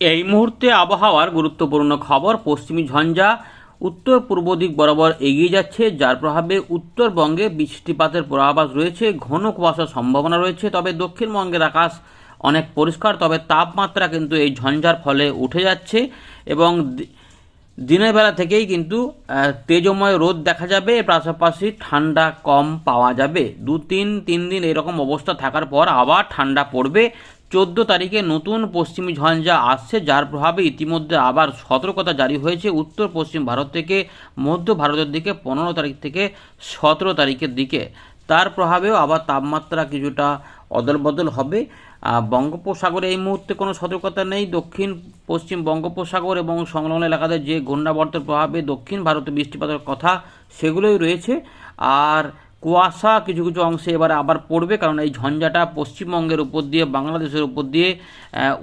এই মুহূর্তে আবহাওয়ার গুরুত্বপূর্ণ খবর, পশ্চিমী ঝঞ্ঝা, উত্তর পূর্ব দিক বরাবর এগিয়ে যাচ্ছে, যার প্রভাবে উত্তরবঙ্গে বৃষ্টিপাতের পূর্বাভাস রয়েছে, ঘন কুয়াশার সম্ভাবনা রয়েছে, তবে দক্ষিণবঙ্গের আকাশ অনেক পরিষ্কার, তবে তাপমাত্রা কিন্তু এই ঝঞ্ঝার ফলে উঠে যাচ্ছে এবং দিনের বেলা থেকেই কিন্তু তেজময় রোদ দেখা যাবে, এর পাশাপাশি ঠান্ডা কম পাওয়া যাবে। দু তিন তিন দিন এরকম অবস্থা থাকার পর আবার ঠান্ডা পড়বে। চোদ্দ তারিখে নতুন পশ্চিমী ঝঞ্ঝা আসছে, যার প্রভাবে ইতিমধ্যে আবার সতর্কতা জারি হয়েছে। উত্তর পশ্চিম ভারত থেকে মধ্য ভারতের দিকে পনেরো তারিখ থেকে সতেরো তারিখের দিকে। তার প্রভাবেও আবার তাপমাত্রা কিছুটা অদল বদল হবে বঙ্গোপসাগরে এই মুহূর্তে কোনো সতর্কতা নেই। দক্ষিণ পশ্চিম বঙ্গোপসাগর এবং সংলগ্ন এলাকাতে যে ঘূর্ণাবর্তের প্রভাবে দক্ষিণ ভারতে বৃষ্টিপাতের কথা সেগুলোই রয়েছে। আর কুয়াশা কিছু কিছু অংশে এবারে আবার পড়বে, কারণ এই ঝঞ্ঝাটা পশ্চিমবঙ্গের উপর দিয়ে, বাংলাদেশের উপর দিয়ে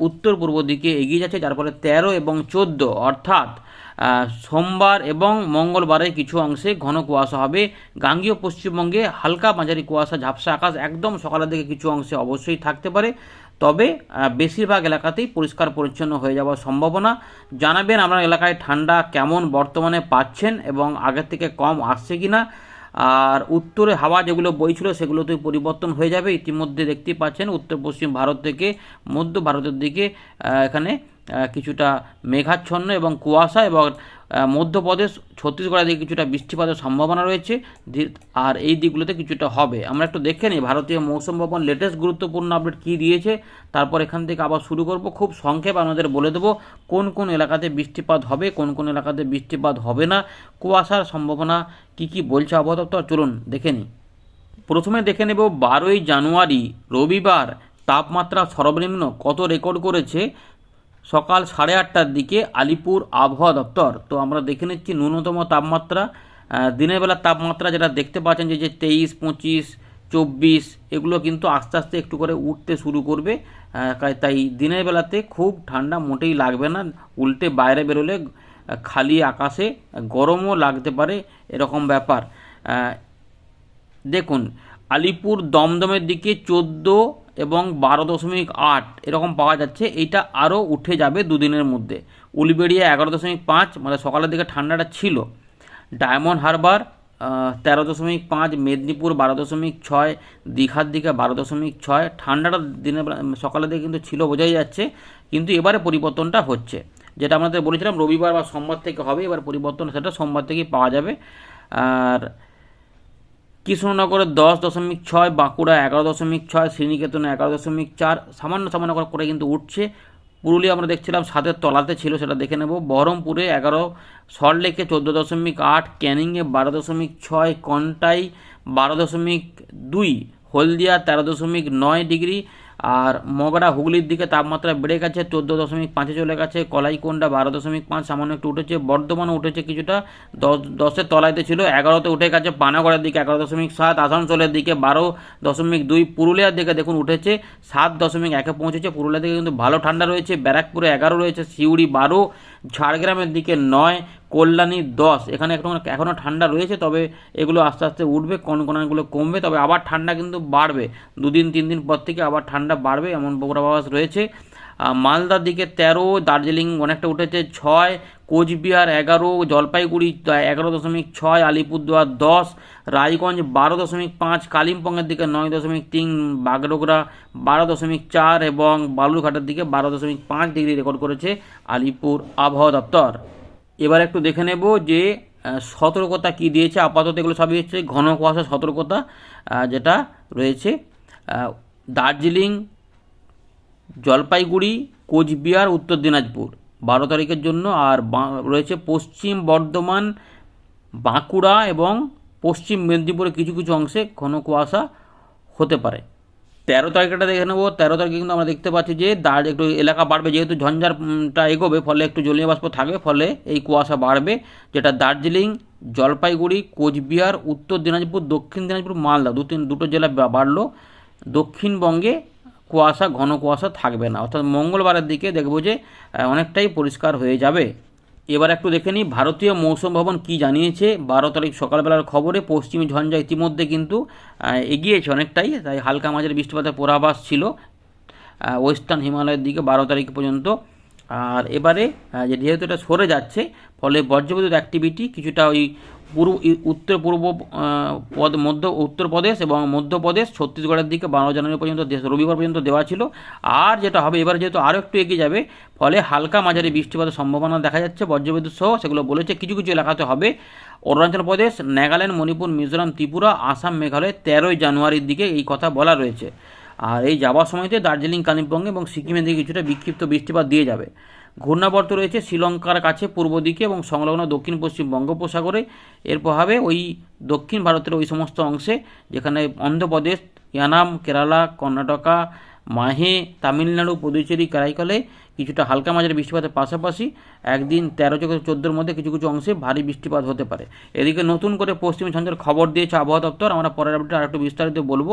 উত্তর পূর্ব দিকে এগিয়ে যাচ্ছে, যার ফলে তেরো এবং চোদ্দ, অর্থাৎ সোমবার এবং মঙ্গলবারে কিছু অংশে ঘন কুয়াশা হবে। গাঙ্গীয় পশ্চিমবঙ্গে হালকা মাঝারি কুয়াশা, ঝাপসা আকাশ একদম সকালের দিকে কিছু অংশে অবশ্যই থাকতে পারে। তবে বেশিরভাগ এলাকাতেই পরিষ্কার পরিচ্ছন্ন হয়ে যাওয়ার সম্ভাবনা। জানাবেন আপনার এলাকায় ঠান্ডা কেমন বর্তমানে পাচ্ছেন এবং আগের থেকে কম আসছে কিনা। আর উত্তরে হাওয়া যেগুলো বইছিল সেগুলোতে পরিবর্তন হয়ে যাবে। ইতিমধ্যে দেখতে পাচ্ছেন, উত্তর পশ্চিম ভারত থেকে মধ্য ভারতের দিকে এখানে কিছুটা মেঘাচ্ছন্ন এবং কুয়াশা এবং মধ্যপ্রদেশ ছত্তিশগড়ের দিকে কিছুটা বৃষ্টিপাতের সম্ভাবনা রয়েছে। আর এই দিকগুলোতে কিছুটা হবে। আমরা একটু দেখে নিই, ভারতীয় মৌসুম ভবন লেটেস্ট গুরুত্বপূর্ণ আপডেট কী দিয়েছে, তারপর এখান থেকে আবার শুরু করব। খুব সংক্ষেপ আমাদের বলে দেবো, কোন কোন এলাকাতে বৃষ্টিপাত হবে, কোন কোন এলাকাতে বৃষ্টিপাত হবে না, কুয়াশার সম্ভাবনা কি কি বলছে আবহাওয়া চলুন দেখে নিই। প্রথমে দেখে নেব, বারোই জানুয়ারি রবিবার তাপমাত্রা সর্বনিম্ন কত রেকর্ড করেছে? সকাল সাড়ে আটটার দিকে আলিপুর আবহাওয়া দপ্তর, তো আমরা দেখে নিচ্ছি ন্যূনতম তাপমাত্রা দিনের বেলা তাপমাত্রা যেটা দেখতে পাচ্ছেন যে যে তেইশ, পঁচিশ, চব্বিশ, এগুলো কিন্তু আস্তে আস্তে একটু করে উঠতে শুরু করবে তাই দিনের বেলাতে খুব ঠান্ডা মোটেই লাগবে না, উল্টে বাইরে বেরোলে খালি আকাশে গরমও লাগতে পারে, এরকম ব্যাপার। দেখুন, আলিপুর দমদমের দিকে চোদ্দ এবং বারো দশমিক আট এরকম পাওয়া যাচ্ছে। এইটা আরও উঠে যাবে দুদিনের মধ্যে। উলবেড়িয়া এগারো দশমিক পাঁচ মানে সকালের দিকে ঠান্ডাটা ছিল। ডায়মন্ড হারবার তেরো দশমিক পাঁচ, মেদিনীপুর বারো দশমিক ছয়, দীঘার দিকে বারো দশমিক ছয়। ঠান্ডাটা দিনের সকালের দিকে কিন্তু ছিল বোঝাই যাচ্ছে, কিন্তু এবারে পরিবর্তনটা হচ্ছে। যেটা আমাদের বলেছিলাম, রবিবার বা সোমবার থেকে হবে, এবার পরিবর্তন সেটা সোমবার থেকেই পাওয়া যাবে। আর কৃষ্ণনগরে দশ দশমিক ছয়, বাঁকুড়া এগারো দশমিক ছয়, শ্রীনিকেতনে এগারো দশমিক চার, সামান্য সামান্য করে- কিন্তু উঠছে। পুরুলিয়া আমরা দেখছিলাম সাতের তলাতে ছিল, সেটা দেখে নেব। বহরমপুরে এগারো, সল্টলেকে চোদ্দ দশমিক আট, ক্যানিংয়ে বারো দশমিক ছয়, কন্টাই বারো দশমিক দুই, হলদিয়া তেরো দশমিক নয় ডিগ্রি আর মগরা হুগলির দিকে তাপমাত্রা বেড়ে গেছে, চোদ্দ দশমিক পাঁচে চলে গেছে। কলাইকোন্ডা বারো দশমিক পাঁচ, সামান্য একটু উঠেছে। বর্ধমানও উঠেছে কিছুটা। দশ, দশের তলাইতে ছিল, এগারোতে উঠে গেছে। পানাগড়ের দিকে এগারো দশমিক সাত, আসানসোলের দিকে বারো দশমিক দুই, পুরুলিয়ার দিকে দেখুন উঠেছে, সাত দশমিক একে পৌঁছেছে। পুরুলিয়ার দিকে কিন্তু ভালো ঠান্ডা রয়েছে। ব্যারাকপুরে এগারো রয়েছে, সিউড়ি বারো, ঝাড়গ্রামের দিকে নয় কল্যাণী দশ। এখানে এখন এখনও ঠান্ডা রয়েছে, তবে এগুলো আস্তে আস্তে উঠবে, কনকনাগুলো কমবে, তবে আবার ঠান্ডা কিন্তু বাড়বে। দুদিন, তিন দিন পর থেকে আবার ঠান্ডা বাড়বে, এমন পূর্বাভাস রয়েছে। মালদার দিকে তেরো, দার্জিলিং অনেকটা উঠেছে ছয়, কোচবিহার এগারো, জলপাইগুড়ি এগারো দশমিক ছয়, আলিপুরদুয়ার দশ, রায়গঞ্জ বারো দশমিক পাঁচ, কালিম্পংয়ের দিকে নয় দশমিক তিন, বাগডোগরা বারো দশমিক চার এবং বালুরঘাটের দিকে বারো দশমিক পাঁচ ডিগ্রি রেকর্ড করেছে আলিপুর আবহাওয়া দপ্তর। এবার একটু দেখে নেব যে সতর্কতা কি দিয়েছে, আপাতত এগুলো সবই হচ্ছে ঘন কুয়াশা সতর্কতা যেটা রয়েছে। দার্জিলিং, জলপাইগুড়ি, কোচবিহার, উত্তর দিনাজপুর। বারো তারিখের জন্য আর রয়েছে পশ্চিম বর্ধমান, বাঁকুড়া এবং পশ্চিম মেদিনীপুরের কিছু কিছু অংশে ঘন কুয়াশা হতে পারে। তেরো তারিখটা দেখে নেব। তেরো তারিখে কিন্তু আমরা দেখতে পাচ্ছি যে দাঁড় একটু এলাকা বাড়বে, যেহেতু ঝঞ্ঝারটা এগোবে, ফলে একটু জলীয় বাষ্প থাকবে, ফলে এই কুয়াশা বাড়বে, যেটা দার্জিলিং, জলপাইগুড়ি, কোচবিহার, উত্তর দিনাজপুর, দক্ষিণ দিনাজপুর, মালদা, দু তিন দুটো জেলা বাড়লো। দক্ষিণবঙ্গে কুয়াশা, ঘন কুয়াশা থাকবে না। অর্থাৎ মঙ্গলবারের দিকে দেখব যে অনেকটাই পরিষ্কার হয়ে যাবে। এবার একটু দেখে নিই, ভারতীয় মৌসুম ভবন কী জানিয়েছে? বারো তারিখ সকালবেলার খবরে পশ্চিমী ঝঞ্ঝা ইতিমধ্যে কিন্তু এগিয়েছে অনেকটাই, তাই হালকা মাঝের বৃষ্টিপাতের পূর্বাভাস ছিল ওয়েস্টার্ন হিমালয়ের দিকে বারো তারিখ পর্যন্ত। আর এবারে যেহেতু এটা সরে যাচ্ছে, ফলে বজ্রবিদ্যুৎ অ্যাক্টিভিটি কিছুটা ওই পূর্ব উত্তর পূর্ব পদ, মধ্য উত্তরপ্রদেশ এবং মধ্যপ্রদেশ ছত্তিশগড়ের দিকে বারো জানুয়ারি পর্যন্ত দেশ- রবিবার পর্যন্ত দেওয়া ছিল। আর যেটা হবে, এবার যেহেতু আরও একটু এগিয়ে যাবে, ফলে হালকা মাঝারি বৃষ্টিপাতের সম্ভাবনা দেখা যাচ্ছে। বজ্রবিদ্যুৎ সহ সেগুলো বলেছে কিছু কিছু এলাকাতে হবে। অরুণাচল প্রদেশ, নাগাল্যান্ড, মণিপুর, মিজোরাম, ত্রিপুরা, আসাম, মেঘালয় তেরোই জানুয়ারির দিকে এই কথা বলা রয়েছে। আর এই যাওয়ার সময়তে দার্জিলিং, কালিম্পং এবং সিকিমের দিকে কিছুটা বিক্ষিপ্ত বৃষ্টিপাত দিয়ে যাবে। ঘূর্ণাবর্ত রয়েছে শ্রীলঙ্কার কাছে পূর্ব দিকে এবং সংলগ্ন দক্ষিণ পশ্চিম বঙ্গোপসাগরে। এর প্রভাবে ওই দক্ষিণ ভারতের ওই সমস্ত অংশে, যেখানে অন্ধ্রপ্রদেশ, ইয়ানাম, কেরালা, কর্ণাটকা মাহে তামিলনাড়ু পুদুচেরি কারাইকালে কিছুটা হালকা মাঝারি বৃষ্টিপাতের পাশাপাশি একদিন তেরো থেকে চোদ্দোর মধ্যে কিছু কিছু অংশে ভারী বৃষ্টিপাত হতে পারে। এদিকে নতুন করে পশ্চিম ঝঞ্ঝার খবর দিয়েছে আবহাওয়া দপ্তর। আমরা পরের আপডেটে আরেকটু বিস্তারিত বলব।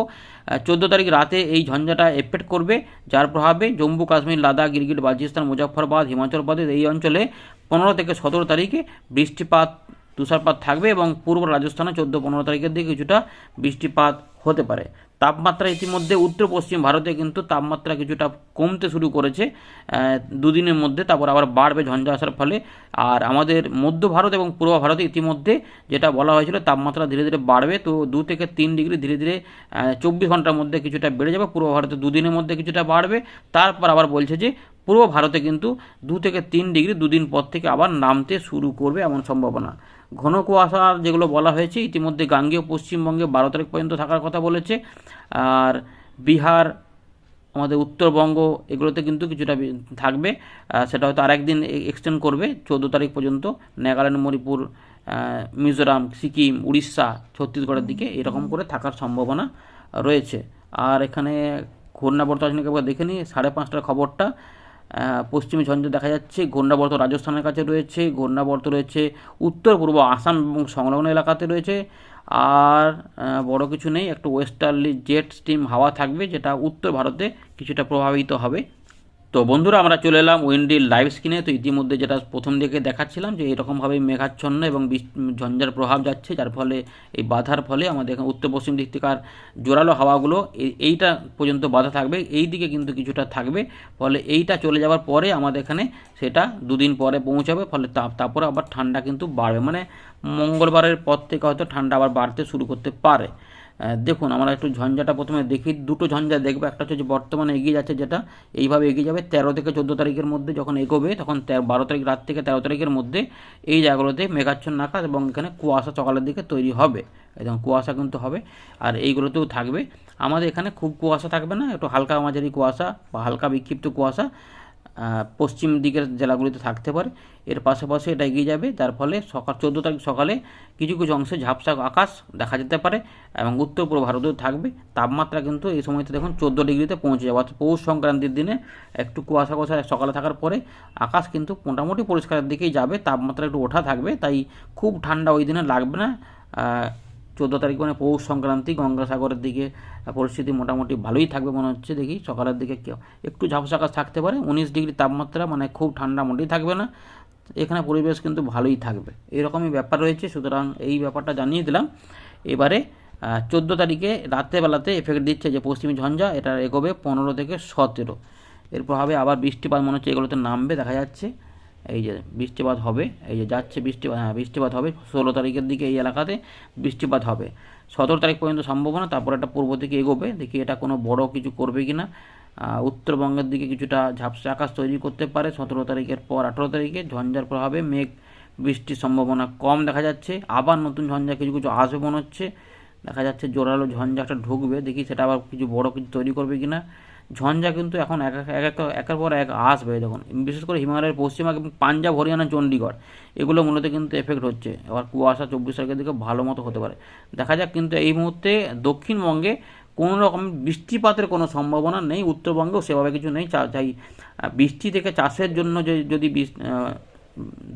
চোদ্দ তারিখ রাতে এই ঝঞ্ঝাটা এফেক্ট করবে, যার প্রভাবে জম্মু, কাশ্মীর, লাদাখ, গিরগিট, বালচিস্তান মুজাফরবাদ হিমাচল প্রদেশ এই অঞ্চলে পনেরো থেকে সতেরো তারিখে বৃষ্টিপাত, তুষারপাত থাকবে এবং পূর্ব রাজস্থানে চোদ্দ পনেরো তারিখের দিকে কিছুটা বৃষ্টিপাত হতে পারে। তাপমাত্রা ইতিমধ্যে উত্তর পশ্চিম ভারতে কিন্তু তাপমাত্রা কিছুটা কমতে শুরু করেছে দুদিনের মধ্যে। তারপর আবার বাড়বে, ঝঞ্ঝা আসার ফলে। আর আমাদের মধ্য ভারত এবং পূর্ব ভারতে ইতিমধ্যে যেটা বলা হয়েছিল, তাপমাত্রা ধীরে ধীরে বাড়বে। তো দু থেকে তিন ডিগ্রি ধীরে ধীরে চব্বিশ ঘণ্টার মধ্যে কিছুটা বেড়ে যাবে। পূর্ব ভারতে দুদিনের মধ্যে কিছুটা বাড়বে। তারপর আবার বলছে যে, পূর্ব ভারতে কিন্তু দু থেকে তিন ডিগ্রি দুদিন পর থেকে আবার নামতে শুরু করবে এমন সম্ভাবনা। ঘন কুয়াশার যেগুলো বলা হয়েছে, ইতিমধ্যে গাঙ্গেয় পশ্চিমবঙ্গে বারো তারিখ পর্যন্ত থাকার কথা বলেছে। আর বিহার, আমাদের উত্তরবঙ্গ, এগুলোতে কিন্তু কিছুটা থাকবে। সেটা হয়তো আরেকদিন এক্সটেন্ড করবে। চৌদ্দো তারিখ পর্যন্ত নাগাল্যান্ড, মণিপুর মিজোরাম, সিকিম, উড়িষ্যা, ছত্তিশগড়ের দিকে এরকম করে থাকার সম্ভাবনা রয়েছে। আর এখানে ঘূর্ণাবর্ত একবার দেখে নিই, সাড়ে পাঁচটার খবরটা। পশ্চিমী ঝঞ্ঝ দেখা যাচ্ছে ঘূর্ণাবর্ত রাজস্থানের কাছে রয়েছে ঘূর্ণাবর্ত রয়েছে উত্তর পূর্ব আসাম এবং সংলগ্ন এলাকাতে রয়েছে। আর বড় কিছু নেই, একটু ওয়েস্টার্লি জেট স্টিম হাওয়া থাকবে, যেটা উত্তর ভারতে কিছুটা প্রভাবিত হবে। তো বন্ধুরা, আমরা চলে এলাম উইন্ডির লাইভ স্ক্রিনে তো ইতিমধ্যে যেটা প্রথম দিকে দেখাচ্ছিলাম যে, এরকমভাবে মেঘাচ্ছন্ন এবং ঝঞ্ঝার প্রভাব যাচ্ছে, যার ফলে, এই বাধার ফলে আমাদের এখানে উত্তর পশ্চিম দিক থেকে আর জোরালো হাওয়াগুলো এই- এইটা পর্যন্ত বাধা থাকবে। এই দিকে কিন্তু কিছুটা থাকবে, ফলে এইটা চলে যাওয়ার পরে আমাদের এখানে সেটা দুদিন পরে পৌঁছাবে, ফলে তারপরে আবার ঠান্ডা কিন্তু বাড়বে। মানে মঙ্গলবারের পর থেকে হয়তো ঠান্ডা আবার বাড়তে শুরু করতে পারে। দেখুন, আমরা একটু ঝঞ্ঝাটা প্রথমে দেখি। দুটো ঝঞ্ঝা দেখব। একটা হচ্ছে বর্তমানে এগিয়ে যাচ্ছে যেটা, এইভাবে এগিয়ে যাবে। তেরো থেকে চোদ্দ তারিখের মধ্যে যখন এগোবে, তখন বারো তারিখ রাত থেকে তেরো তারিখের মধ্যে এই জায়গাগুলোতে মেঘাচ্ছন্ন আকাশ এবং এখানে কুয়াশা সকালের দিকে তৈরি হবে। এবং কুয়াশা কিন্তু হবে। আর এইগুলোতেও থাকবে। আমাদের এখানে খুব কুয়াশা থাকবে না। একটু হালকা মাঝারি কুয়াশা বা হালকা বিক্ষিপ্ত কুয়াশা। পশ্চিম দিকের জেলাগুলিতে থাকতে পারে। এর পাশাপাশি এটা এগিয়ে যাবে। যার ফলে সকাল চোদ্দ তারিখ সকালে কিছু কিছু অংশে ঝাপসা আকাশ দেখা যেতে পারে এবং উত্তর পূর্ব ভারতেও থাকবে। তাপমাত্রা কিন্তু এই সময়তে দেখুন চোদ্দ ডিগ্রিতে পৌঁছে যাবে। অর্থাৎ পৌষ সংক্রান্তির দিনে একটু কুয়াশা কুয়াশা সকালে থাকার পরে আকাশ কিন্তু মোটামুটি পরিষ্কারের দিকেই যাবে। তাপমাত্রা একটু ওঠা থাকবে। তাই খুব ঠান্ডা ওই দিনে লাগবে না। চোদ্দ তারিখ মানে পৌষ সংক্রান্তি গঙ্গাসাগরের দিকে পরিস্থিতি মোটামুটি ভালোই থাকবে মনে হচ্ছে দেখি, সকালের দিকে কেউ একটু ঝাপসাকাশ থাকতে পারে, উনিশ ডিগ্রি তাপমাত্রা মানে খুব ঠান্ডা মোটেই থাকবে না, এখানে পরিবেশ কিন্তু ভালোই থাকবে, এরকমই ব্যাপার রয়েছে, সুতরাং এই ব্যাপারটা জানিয়ে দিলাম, এবারে চোদ্দ তারিখে রাত্রেবেলাতে এফেক্ট দিচ্ছে যে পশ্চিমী ঝঞ্ঝা, এটা এগোবে পনেরো থেকে সতেরো এর প্রভাবে আবার বৃষ্টিপাত মনে হচ্ছে এগুলোতে নামবে, দেখা যাচ্ছে এই যে বৃষ্টিপাত হবে, এই যে যাচ্ছে বৃষ্টিপাত হ্যাঁ বৃষ্টিপাত হবে ষোলো তারিখের দিকে এই এলাকাতে বৃষ্টিপাত হবে। সতেরো তারিখ পর্যন্ত সম্ভাবনা, তারপর এটা পূর্ব দিকে এগোবে, দেখি এটা কোনো বড় কিছু করবে কি না উত্তরবঙ্গের দিকে কিছুটা ঝাপসা আকাশ তৈরি করতে পারে, সতেরো তারিখের পর আঠেরো তারিখে ঝঞ্ঝার প্রভাবে মেঘ, বৃষ্টির সম্ভাবনা কম দেখা যাচ্ছে। আবার নতুন ঝঞ্ঝা কিছু কিছু আসবে মনে হচ্ছে। দেখা যাচ্ছে জোরালো ঝঞ্ঝা একটা ঢুকবে, দেখি সেটা আবার কিছু বড় কিছু তৈরি করবে কি না ঝঞ্ঝা কিন্তু এখন এক এক এক এক- একের পর এক আসবে, দেখুন। বিশেষ করে হিমালয়ের পশ্চিমবঙ্গ এবং পাঞ্জাব, হরিয়ানা চণ্ডীগড় এগুলো মূলত কিন্তু এফেক্ট হচ্ছে। এবার কুয়াশা চব্বিশ তারিখের দিকে ভালো মতো হতে পারে। দেখা যাক কিন্তু এই মুহূর্তে দক্ষিণবঙ্গে কোনো রকম বৃষ্টিপাতের কোনো সম্ভাবনা নেই, উত্তরবঙ্গেও সেভাবে কিছু নেই। চা- তাই বৃষ্টি থেকে চাষের জন্য যদি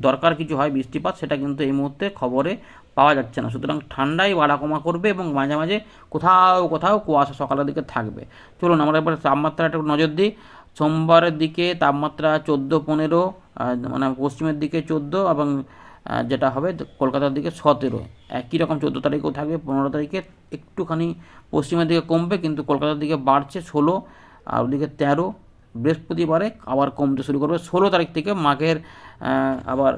দরকার কিছু হয় বৃষ্টিপাত, সেটা কিন্তু এই মুহূর্তে খবরে পাওয়া যাচ্ছে না। সুতরাং ঠান্ডাই বাড়া কমা করবে এবং মাঝে মাঝে কোথাও কোথাও কুয়াশা সকালের দিকে থাকবে। চলুন আমরা এবার তাপমাত্রাটা একটু নজর দিই। সোমবারের দিকে তাপমাত্রা চোদ্দ, পনেরো মানে পশ্চিমের দিকে চোদ্দ এবং যেটা হবে কলকাতার দিকে সতেরো। একই রকম চোদ্দ তারিখেও থাকবে, পনেরো তারিখে একটুখানি পশ্চিমের দিকে কমবে, কিন্তু কলকাতার দিকে বাড়ছে ষোলো, আর ওদিকে তেরো। বৃহস্পতিবারে আবার কমতে শুরু করবে, ষোলো তারিখ থেকে মাঘের আবার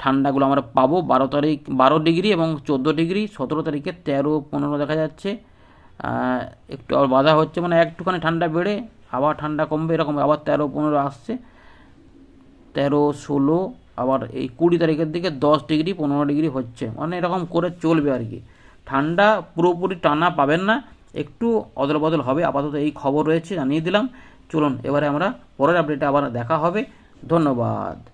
ঠান্ডাগুলো আমরা পাবো। বারো তারিখ, বারো ডিগ্রি এবং চোদ্দ ডিগ্রি, সতেরো তারিখে তেরো, পনেরো দেখা যাচ্ছে। একটু আবার বাধা হচ্ছে মানে একটুখানি ঠান্ডা বেড়ে আবার ঠান্ডা কমবে, এরকম আবার তেরো, পনেরো আসছে। তেরো, ষোলো, আবার এই কুড়ি তারিখের দিকে দশ ডিগ্রি, পনেরো ডিগ্রি হচ্ছে। মানে এরকম করে চলবে আর কি। ঠান্ডা পুরোপুরি টানা পাবেন না, একটু অদল বদল হবে। আপাতত এই খবর রয়েছে, জানিয়ে দিলাম। চলুন এবারে আমরা পরের আপডেটে আবার দেখা হবে। ধন্যবাদ।